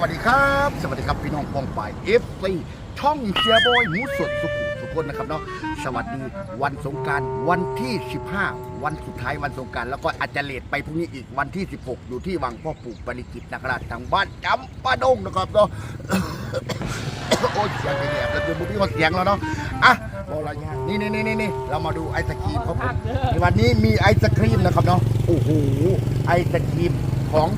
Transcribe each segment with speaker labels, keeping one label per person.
Speaker 1: วัสดีครับ สวัสดีครับพี่น้องปองฝ่ายเอฟซีช่องเชียร์บอยหมูสดสุขุทุกคนนะครับเนาะสวัสดีวันสงการวันที่ 15 วันสุดท้ายวันสงการแล้วก็อาจจะเลทไปพรุ่งนี้อีกวันที่ 16 อยู่ที่วังพ่อปู่ปริจิตรนะครับทางบ้านจำปาดงนะครับเนาะโอ้เสียงแหบแล้วดูพี่ว่าเสียงแล้วเนาะอะโอ้ยนี่นี่นี่นี่นี่เรามาดูไอศครีมครับผมในวันนี้มีไอศครีมนะครับเนาะโอ้โหไอศครีมของ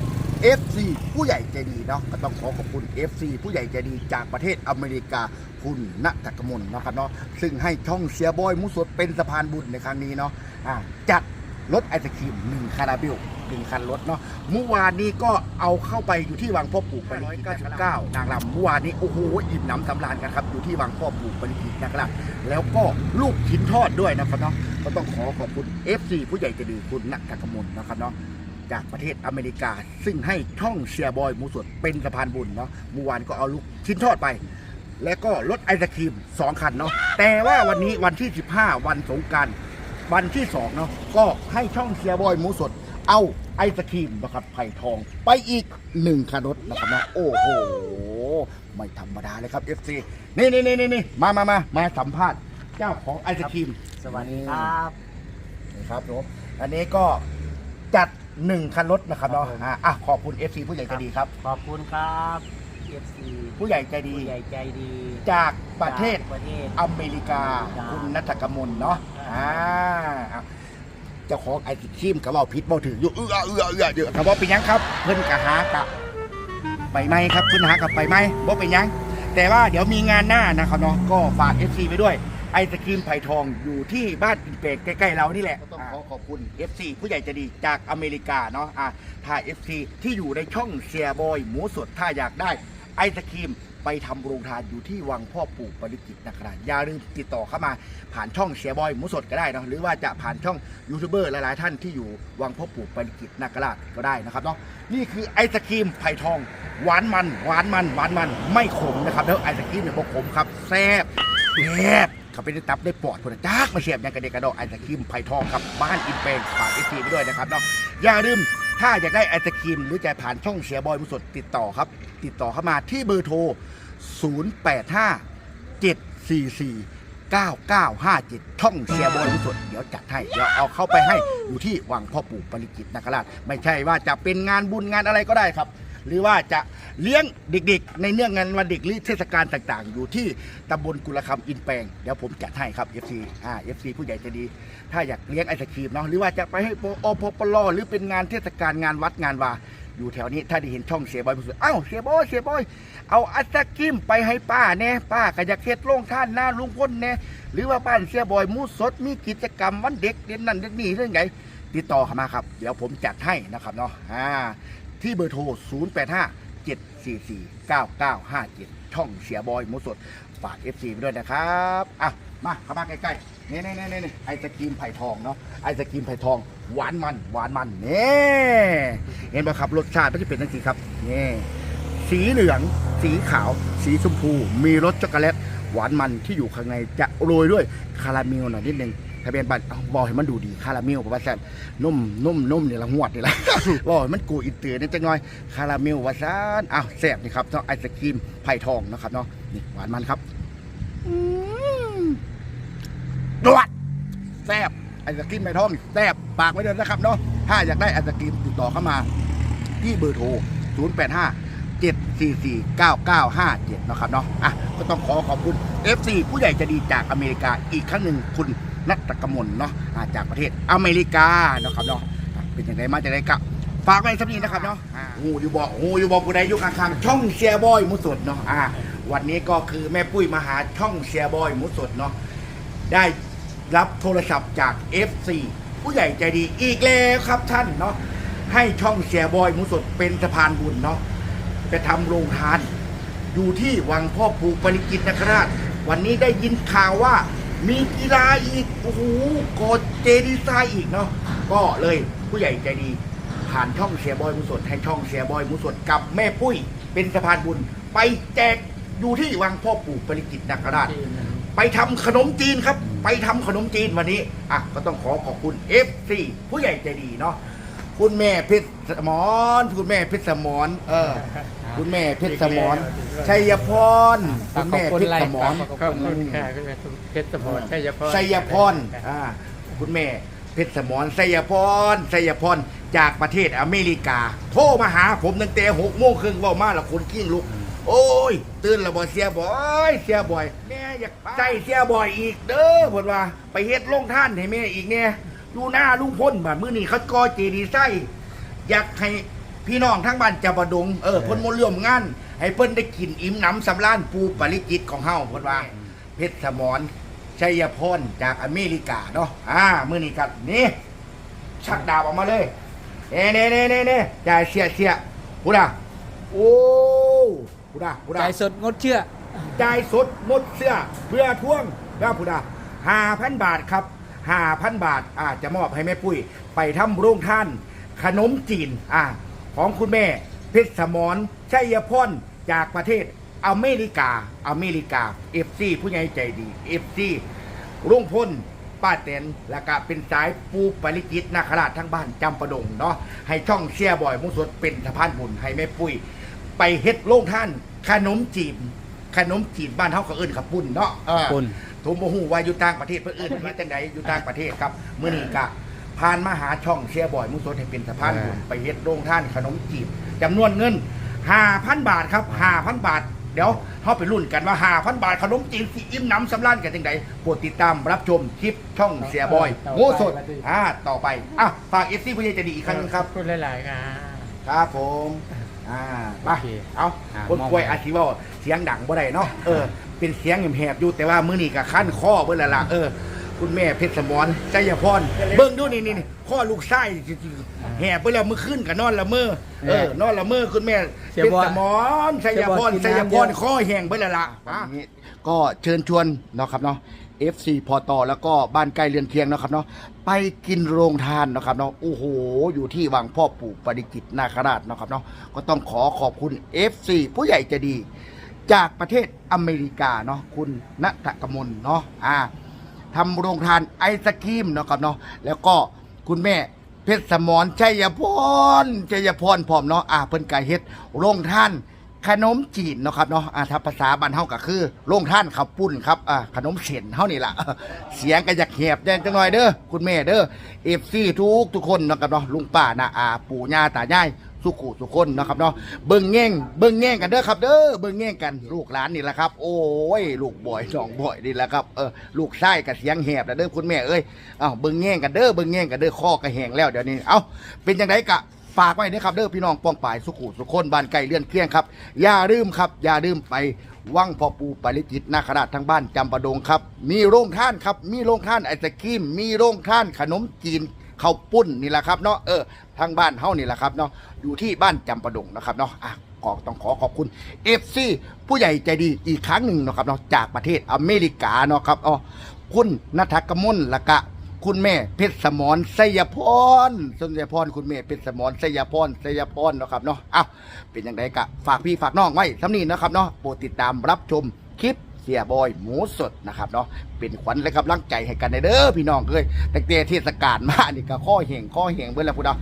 Speaker 1: FC ผู้ใหญ่ใจดีเนาะก็ต้องขอขอบคุณ FC ผู้ใหญ่ใจดีจากประเทศอเมริกาคุณณทักมลนะครับเนาะซึ่งให้ช่องเสียบอยมุสดเป็นสะพานบุญในครั้งนี้เนาะะจัดรถไอศครีมหนึ่งคาราเบลหนึ่งคันรถเนาะเมื่อวานนี้ก็เอาเข้าไปอยู่ที่วังพ่อปู่ปริจิตร99นางรำเมื่อวานนี้โอ้โหอิ่มหนำสำราญกันครับอยู่ที่วังพ่อปู่ปริจิตนะครับแล้วก็ลูกชิ้นทอดด้วยนะครับเนาะก็ต้องขอขอบคุณ FC ผู้ใหญ่ใจดีคุณณทักมลนะครับเนาะ จากประเทศอเมริกา ซึ่งให้ช่องเชียร์บอยหมูสดเป็นสะพานบุญเนาะเมื่อวานก็เอาลูกชิ้นทอดไป แล้วก็รถไอศครีม 2 คันเนาะแต่ว่าวันนี้วันที่ 15 วันสงกรารวันที่2เนาะก็ให้ช่องเชียร์บอยหมูสด เอาไอศครีมนะครับไผ่ทอง ไปอีก1คันรถนะครับเนาะโอ้โหไม่ธรรมดาเลยครับ FC นี่นี่นี่นี่นี่มามามามาสัมภาษณ์เจ้าของไอศครีม
Speaker 2: สวัสดีครับ
Speaker 1: นะครับผมอันนี้ก็จัด หนึ่งคันรถนะครับเนาะ
Speaker 2: ครับผม
Speaker 1: อะอะขอบคุณ FC ผู้ใหญ่ใจดีครับ
Speaker 2: ขอบคุณครับ FC
Speaker 1: ผู้ใหญ่ใจดี
Speaker 2: ผู้ใหญ่ใจดี
Speaker 1: จากประเทศ
Speaker 2: จากประเทศ
Speaker 1: อเมริกา
Speaker 2: ครับ
Speaker 1: คุณนัทกมลเนาะ
Speaker 2: ครับ
Speaker 1: อ่าอะเจ้าของไอศครีมกับว่าพิษบ่ถืออยู่เอื้อเอื้อเอื้อเยอะคำว่าเป็นหยังครับ เพิ่นกะหากับไปไหมครับเพิ่นหากับไปไหมบ่เป็นหยัง แต่ว่าเดี๋ยวมีงานหน้านะครับเนาะก็ฝาก FC ไปด้วย ไอศครีมไผ่ทองอยู่ที่บ้านอินเปกใกล้ๆเรานี่แหละต้องขอขอบคุณ FC ผู้ใหญ่ใจดีจากอเมริกาเนาะอะถ้า FC ที่อยู่ในช่องเสียบอยหมูสดถ้าอยากได้ ไอศครีมไปทำโรงทานอยู่ที่วังพ่อปู่ปริจิตรนะครับอย่าลืมติดต่อเข้ามาผ่านช่องเสียบอยหมูสดก็ได้เนาะหรือว่าจะผ่านช่องยูทูบเบอร์หลายๆท่านที่อยู่วังพ่อปู่ปริจิตรนาคราชก็ได้นะครับเนาะนี่คือไอศครีมไผ่ทอง หวานมัน หวานมัน หวานมันไม่ขมนะครับแล้วไอศครีมเนี่ยบ่ขมครับแซ่บแซ่บ เขาไปได้ตับได้ปอดคนจ้ากมาเสียบยังกระเดกกระดอกไอศครีมไผ่ทองครับบ้านอินเปงฝากไอซีไปด้วยนะครับเนาะอย่าลืมถ้าอยากได้ไอศครีมหรือจะผ่านช่องเสียบอยมุสดติดต่อครับ ติดต่อเข้ามาที่เบอร์โทร 085 744 9957 ช่องเชียร์บอลมุสดเดี๋ยวจัดให้ เดี๋ยวเอาเข้าไปให้อยู่ที่วังพ่อปู่ปริจิตนาคราช ไม่ใช่ว่าจะเป็นงานบุญงานอะไรก็ได้ครับ หรือว่าจะ เลี้ยงเด็กๆ ในเนื่องงานวันเด็กหรือเทศกาลต่างๆ อยู่ที่ตำบลกุลคำอินแปลงเดี๋ยวผมจัดให้ครับ FC อ่า FC ผู้ใหญ่ใจะดี ถ้าอยากเลี้ยงไอศครีมเนาะหรือว่าจะไปให้ปอพปลหรือเป็นงานเทศกาลงานวัดงานวาอยู่แถวนี้ถ้าได้เห็นช่องเสียบอยมุสดเอ้าเสียบอยเสียบอย เอาไอศครีมไปให้ป้าแน่ป้าก็อยากเฮ็ดโรงท่านหน้าลุงพ้นแน่หรือว่าบ้านเสียบอยมูสดมีกิจกรรมวันเด็กเดือนนั้นเดือนนี้เรื่องไงติดต่อเข้ามาครับ เดี๋ยวผมจัดให้นะครับเนาะอ่าที่เบอร์โทร 0 449950ช่องเสียบอยหมูสดฝาก FC ไปด้วยนะครับอะมาเข้ามาใกล้ๆนี่นี่นี่นี่ไอศกรีมไผ่ทองเนาะไอศกรีมไผ่ทองหวานมันหวานมันนี่เห็นไหมครับรสชาติมันจะเป็นยังไงครับนี่สีเหลือง สีขาว สีชมพู มีรสช็อกโกแลตหวานมันที่อยู่ข้างในจะโรยด้วยคาราเมลหน่อยนิดนึง เบียนบัตรเอาบอกให้มันดูดีคาราเมลเพราะว่าแซ่บนุ่มนุ่มนุ่มเนี่ยละหวดนี่แหละ บอกให้มันกูอินเตอร์นี่จังน้อยคาราเมลว่าซานอ้าวแซ่บนี่ครับเนาะไอศครีมไผ่ทองนะครับเนาะนี่หวานมันครับอืมดวดแซ่บไอศครีมไผ่ทองนี่แซ่บปากไว้เดินนะครับเนาะถ้าอยากได้ไอศครีมติดต่อเข้ามา ที่เบอร์โทร 0 8 5 7 4 4 9 9 5 7 นะครับเนาะอะก็ต้องขอขอบคุณ FC ผู้ใหญ่ใจะดีจากอเมริกาอีกครั้งหนึ่งคุณ นัตกมลเนาะจากประเทศอเมริกานะครับเนาะเป็นอย่างไรมาจากไหนกับฝากไว้สักนิดนะครับเนาะหูอยู่บอกหูอยู่บอกกูได้อยุคข้างๆช่องเชียร์บอยมุสดเนาะอ่าวันนี้ก็คือแม่ปุ้ยมาหาช่องเชียร์บอยมุสดเนาะได้รับโทรศัพท์จาก FC ผู้ใหญ่ใจดีอีกแล้วครับท่านเนาะให้ช่องเสียบอยมุสดเป็นสะพานบุญเนาะไปทำโรงทาน อยู่ที่วังพ่อปู่ปริกิตนคราช วันนี้ได้ยินข่าวว่า มีกีฬาอีกโอ้โหกดเจดีไซน์อีกเนาะก็เลยผู้ใหญ่ใจดี ผ่านช่องเสียบอยมุสดให้ช่องเสียบอยมุสดกับแม่ปุ้ย เป็นสะพานบุญ ไปแจกอยู่ที่วังพ่อปู่ปริกิตนคราชไปทำขนมจีนครับ ไปทำขนมจีนวันนี้อะก็ต้องขอขอบคุณ FC ผู้ใหญ่ใจดีเนาะ คุณแม่เพชรสมรคุณแม่เพชรสมรเออ คุณแม่เพชรสมรชัยพรคุณแม่เพชรสมร
Speaker 3: ขอบคุณค่ะคุณแม่เพชรสมรชัยพร
Speaker 1: ชัยพรอ่าคุณแม่เพชรสมรชัยพรชัยพรจากประเทศอเมริกา โทรมาหาผมตั้งแต่หกโมงครึ่งเว่ามาและคนกิ้งลุก โอ้ย ตื่นและบ่เสียบ่อยเสียบ่อยแม่อยากใจเสียบ่อยอีกเด้อเพิ่นว่า ไปเฮ็ดโรงท่านให้แม่อีกเนี่ย ดูหน้าลุงพ้นบัดมื้อนี้เขาก่อเจดีย์ไส้อยากให้พี่น้องทั้งบ้านจะประดงเออเพิ่นมาร่วมงาน ให้เพิ่นได้กินอิ่มหนำสำราญปูปริจิตของเฮาเพิ่นว่าเพชรสมรชัยพรจากอเมริกาเนาะอ่ามื้อนี้ครับนี่ชักดาบออกมาเลยเน่เน่เน่เน่เน่จ่ายเสียเสียพูดอะโอ้พูดอะพูดอะ
Speaker 2: ใจสดงดเชื่อ
Speaker 1: จ่ายสดหมดเสื้อเพื่อท่วงแล้วพูดอะห้าพันบาทครับ ห้าพันบาทอาจะมอบให้แม่ปุ้ย ไปทำโรงท่าน ขนมจีนอ่าของคุณแม่เพชรสมรชัยพรจากประเทศอเมริกาอเมริกาเอฟซีผู้ใหญ่ใจดีเอฟซีรุ่งพ้นป้าเต็นแล้วก็เป็นสายปูปริจิตนาคราชทั้งบ้านจำประดงเนาะให้ช่องเชียร์บ่อยมุสดเป็นสะพานบุญให้แม่ปุ้ย ไปเฮ็ดโล่งท่าน ขนมจีบขนมจีบบ้านเฮาก็เอิ้นขับปุ่นเนาะเออ
Speaker 2: ปุ่น
Speaker 1: ทุมบ่ฮู้ว่าอยู่ต่างประเทศเพิ่นเอิ้นเฮ็ดจังไดอยู่ต่างประเทศครับมื้อนี้ก็ผ่านมาหาช่องเชียร์บ่อยมุสดให้เป็นสะพานบุญไปเฮ็ดโล่งท่านขนมจีบจำนวนเงิน 5,000 บาทครับ 5,000 บาท เดี๋ยวเขาไปรุ่นกันว่า 5,000 บาทขนมจีนสีอิ่มหน้ำสำราญกันจังไดโปรดติดตามรับชมคลิปช่องเสียบอย
Speaker 2: ต่อไป
Speaker 1: โง่สดอ่าต่อไปอะฝากเอฟซีผู้ใหญ่ใจะดีอีกครั้งหนึงครับ
Speaker 3: ขอคุณหลายๆค่ะ
Speaker 1: ครับผม อ่าไป
Speaker 2: โอเค
Speaker 1: เอา
Speaker 2: อ่า
Speaker 1: คน
Speaker 2: มอง
Speaker 1: ป่วย
Speaker 2: ไป
Speaker 1: อาชีวะเสียงดังบ่ได้เนาะ เออ เป็นเสียงแหบๆอยู่แต่ว่ามื้อนี้ก็ขั้นข้อเบิ่แล้วล่ะเออ คุณแม่เพชรสมรชัยพรเบิ่งดูนี่นี่นี่ข้อลูกไส้แหบไปแล้วมื้อคืนก็นอนละเมอเออนอนละเมอคุณแม่
Speaker 2: เสีย
Speaker 1: เพช
Speaker 2: บ
Speaker 1: ร
Speaker 2: อย
Speaker 1: สมรชัยพร
Speaker 2: เสี
Speaker 1: ชั
Speaker 2: ย
Speaker 1: ย
Speaker 2: บ
Speaker 1: พ
Speaker 2: อย
Speaker 1: รข้อแห้งไปแล้วล่ะก็เชิญชวนเนาะครับเนาะ FC พอต่อแล้วก็บ้านใกล้เรือนเคียงเนาะครับเนาะไปกินโรงทานเนาะครับเนาะโอ้โห อยู่ที่วังพ่อปู่ปริจิตรนาคราชเนาะครับเนาะก็ต้องขอขอบคุณ FC ผู้ใหญ่ใจะดี จากประเทศอเมริกาเนาะคุณณตกมลเนาะอ่าทำโรงทานไอศครีมเนาะครับเนาะแล้วก็คุณแม่เพชรสมรชัยพรชัยพรพร้อมเนาะอ่าเพิ่นกายเฮ็ดโรงทานขนมจีนเนาะครับเนาะอ่าถ้าภาษาบ้านเฮาก็คือโรงท่านข้าวปุ้นครับอ่าขนมเส้นเฮานี่ล่ะเสียงก็อยากแหบแจ้งจังหน่อยเด้อคุณแม่เด้อ FC ทุกทุกคนเนาะครับเนาะลุงป้าน้าอาปู่ย่าตายาย สุขุสุคนนะครับเนาะเบิ่งแง่งเบิ่งแง่งกันเด้อครับ เด้อเบิ่งแง่งกันลูกหลานนี่แหละครับ โอ้ย ลูกบ่อยน้องบ่อยนี่แหละครับเออลูกชายก็เสียงแหบแล้วเด้อคุณแม่เอ้ยเอ้าเบิ่งแง่งกันเด้อเบิ่งแง่งกันเด้อข้อก็แหงแล้วเดี๋ยวนี้เอ้าเป็นจังไดกะฝากไว้ด้วยครับเด้อพี่น้องป้องป่ายสุขุสุคนบ้านไก่เลื่อนเคียงครับอย่าลืมครับอย่าลืมไปวังพ่อปูปริจิตนาคราชทั้งบ้านจำปาดงครับ มีโรงท่านครับ มีโรงท่านไอศครีม มีโรงท่านขนมจีนข้าวปุ้นนี่แหละครับเนาะเออ ทางบ้านเฮานี่แหละครับเนาะอยู่ที่บ้านจำปาดงนะครับเนาะอะก็ต้องขอขอบคุณเอฟซีผู้ใหญ่ใจดีอีกครั้งหนึ่งนะครับเนาะจากประเทศอเมริกาเนาะครับอ๋อคุณนัทกมลละกะคุณแม่เพชรสมรสยพรสยพรคุณแม่เพชรสมรสยพรสยพรเนาะครับเนาะอ้าวเป็นยังไงกะฝากพี่ฝากน้องไว้สำนีนะครับเนาะโปรดติดตามรับชมคลิป สียบอยหมูสดนะครับเนาะเป็นขวัญและกำลังใจให้กันเด้อพี่น้องเอ้ยแต่เตเทศกาลมานี่ก็ข้อเหงข้อเหงเบิ่แล้วพุ่นเนา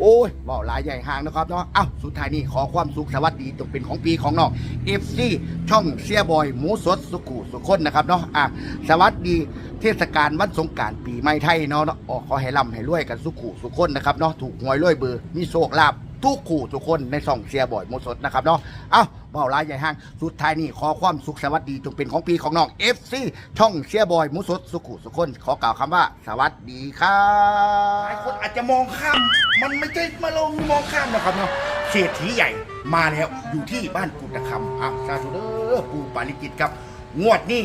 Speaker 1: โอ้ยเว่าหลายใหญ่ห่างนะครับเนาะเอ้าสุดท้ายนี้ขอความสุขสวัสดีจงเป็นของปีของน้องเอฟซีช่องเสียบอยหมูสดสุขุสุขคนนะครับเนาะอะสวัสดีเทศกาลวันสงการปีใหม่ไทยเนาะเนาะอ๋อขอให้ร่ำให้รวยกันสุขุสุขคนนะครับเนาะถูกหวยรวยเบอร์มีโชคลาภ ทุกขู่ทุกคนในส่องเสียบ่อยโมสดนะครับเนาะเอ้าเบาลายใหญ่ห้างสุดท้ายนี้ขอความสุขสวัสดีจงเป็นของปีของน้อง FC ช่องเสียบอยมุสดสุขุสุขคนขอกล่าวคำว่า สวัสดีครับหลายคนอาจจะมองข้าม มันไม่ใช่มาลงมองข้ามนะครับเนาะเศรษฐีใหญ่มาแล้วอยู่ที่บ้านกุฎคำอะสาธุเด้อปูปาริจิตครับ งวดนี้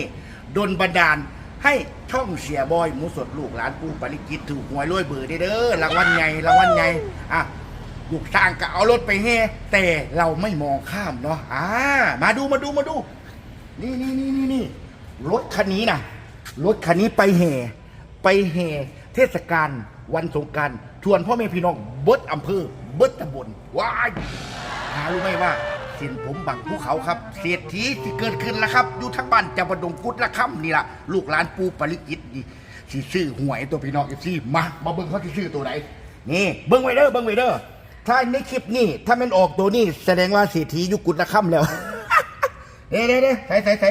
Speaker 1: ดนบันดาลให้ช่องเสียบอยหมูสดลูกหลานปูปริกิตถูกหวยรวยเบอร์ได้เด้อรางวัลใหญ่รางวัลใหญ่อะ ลูกสร้างก็เอารถไปแห่แต่เราไม่มองข้ามเนาะอ่ามาดูมาดูมาดู นี่นี่นี่นี่นี่รถคันนี้นะรถคันนี้ไปแห่ไปแห่เทศกาลวันสงการชวนพ่อแม่พี่น้องเบิดอำเภอเบิดตำบลว้ายหารู้ไหมว่าเส้นผมบังภูเขาครับเศรษฐีที่เกิดขึ้นแล้วครับ อยู่ทั้งบ้านจับดงกุดละค่ำนี่ละลูกหลานปูปริจิตนี่สิซื้อหวยตัวพี่น้องเอฟซีมามาเบิ่งเขาสิซื้อตัวไหนนี่เบิ้งไว้เด้อเบิ้งไว้เด้อ ถ้าในคลิปนี้ถ้ามันออกตัวนี้แสดงว่าเศรษฐียุคกุฎละค่ำแล้วเด้เด้เด้ใส่ใส่ใส่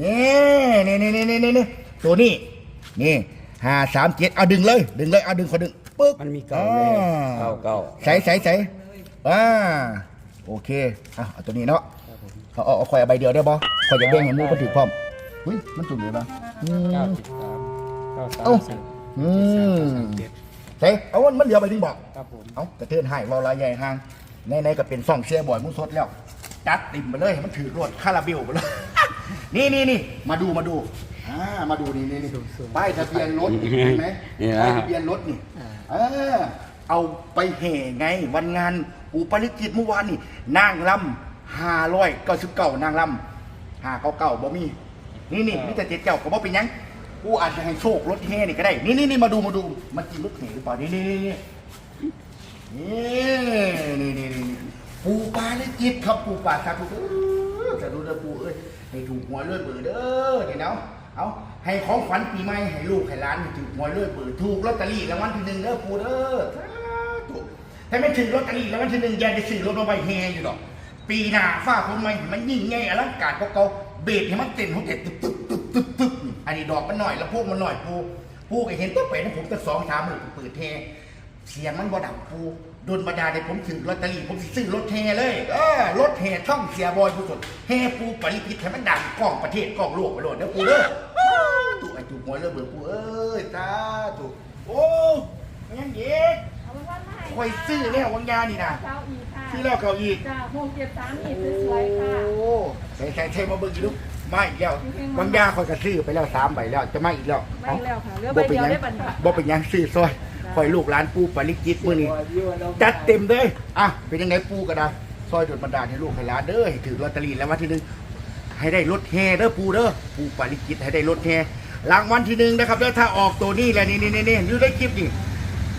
Speaker 1: นี่นี่นี่นี่นี่นี่ตัวนี้ นี่ห้าสามเจ็ดเอาดึงเลย ดึงเลยเอาดึงขอดึงปึ๊ก
Speaker 4: มันมีเก่าเลย
Speaker 1: อ่
Speaker 4: เก่าเก่า
Speaker 1: ใส่ใส่ใส่อ่าโอเคอะเอาตัวนี้เนาะเอาเอาเอาคอยเอาใบเดียวได้บ่คอยจะแบ่งให้หมูคนถือพร้อมเฮ้ยมันจุ่มเลยปะอื
Speaker 3: เก้ามสิบสามเก้าสาม
Speaker 1: เอ้า
Speaker 3: สิบ
Speaker 1: อืม
Speaker 3: สาม เจ็ด
Speaker 1: ใส่เอามันมันเหลือไปถึงบอก
Speaker 3: ครับผม
Speaker 1: เอากระเทือนให้วอลายใหญ่ห่างในในๆก็เป็นซ่องเชียร์บ่อยมุ้งสดแล้วจัดติ่มไปเลยให้มันถือรวดคาราเบลไปเลย นี่นี่นี่มาดูมาดูอ่ามาดูนี่นี่นี่ป้ายทะเบียนรถเห็นไหม
Speaker 4: นี่นะ
Speaker 1: ป้ายทะเบียนรถนี่เออเอาไปแห่ไงวันงานอุปนิกิจเมื่อวานนี่นางลำห้าร้อยเก้าสิบเก้านางลำห้าเก้าเก้าบ่มีนี่นี่นี่แต่เจ็ดเจ้าก็บ่เป็นหยัง กูอาจจะให้โชครถแห่นี่ก็ได้ นี่นี่นี่มาดูมาดู มันจริงรถแห่หรือเปล่า นี่นี่นี่นี่นี่นี่นี่นี่ปูปลาเลยจิตครับปูปลาครับปูเออจะดูเด้อปูเอ้ยให้ถูกหวยเลือดเบื่อเด้อเดี๋ยวเนาะเอาให้ของขวัญปีใหม่ให้ลูกให้หลานถูกหวยเลือดเบื่อถูกลอตเตอรี่รางวัลที่หนึ่งเด้อปูเด้อสาธุถ้าไม่ถึงลอตเตอรี่รางวัลที่หนึ่งอย่าได้ซื้อรถมาใบแฮอยู่ดอกปีหน้าฟ้าคนใหม่ให้มันยิ่งใหญ่อลังการกว่าเก่าเบรกให้มันเต้นหัวเต้นตึ๊บตึ๊บตึ๊บตึ๊บตึ๊บ นี่อันนี้ดอกมันหน่อยแล้วพวกมันหน่อยปูปูก็เห็นตัวเป็ดนะผมก็สองสามหมื่นเปิดแทเสียงมันบ่ดังปูโดนบันดาลให้ผมถือลอตเตอรี่ผมสิซื้อรถแห่เลยเออรถแห่ช่องเสียบอยผู้สดแห่ปูปริพิษให้มันดังกล้องประเทศกล้องโลกไปโลดเด้อปูเด้อตู่ไอ้ตู่หวยเด้อเบื่อปูเอ้ยตาตู่โอ้มันยังเย็ก
Speaker 5: เอาไว้ว่าไม่
Speaker 1: คอยซื้อแล้ววังยานี่นะ
Speaker 5: เจ้าอีกค่ะ
Speaker 1: ซื้อแล้วเขาอีก
Speaker 5: จ้าหกเจ็ดสามอีกสวยๆค่ะ
Speaker 1: โอ้ใส่ใส่ใส่มาเบิ่งอีกลูก มาอีกแล้ววังยาคอยกระซื้อไปแล้วสามใบแล้วจะมาอีกแล้ว
Speaker 5: ไม่แล้วค่ะเหลือใบเดียวได้บันทัด
Speaker 1: บ่เป็นหยังซื้อซอยคอยลูกหลานปูปริจิตมื้อนี้จัดเต็มเลยอะเป็นยังไงปูก็ได้ซอยโดดบันดาลให้ลูกให้หลานเด้อให้ถือลอตเตอรี่แล้ววันที่หนึ่งให้ได้รถแห่เด้อปูเด้อปูปาริกิตให้ได้รถแห่รางวัลที่หนึ่งนะครับแล้วถ้าออกตัวนี้แหละนี่นี่นี่นี่อยู่ในคลิปนี่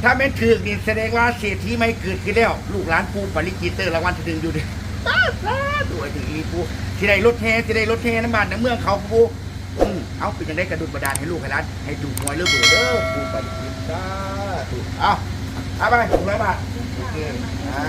Speaker 1: ถ้าแม่นถือนี่แสดงว่าเศรษฐีไม่เกิดขึ้นแล้วลูกหลานปูปาริกิตเตอร์รางวัลที่หนึ่งอยู่ดิ ตัวถึงอีปูที่ได้รถแท้ที่ได้รถแท้น้ำมันในเมืองเขาปูอืมเอาเป็นยังได้กระดุดบันดาลให้ลูกให้ร้านให้ดูมวยเลือเบื่อเด้อปูปาริกิตสาธุเอาเอาไปถุงละบาทโอเคอ่า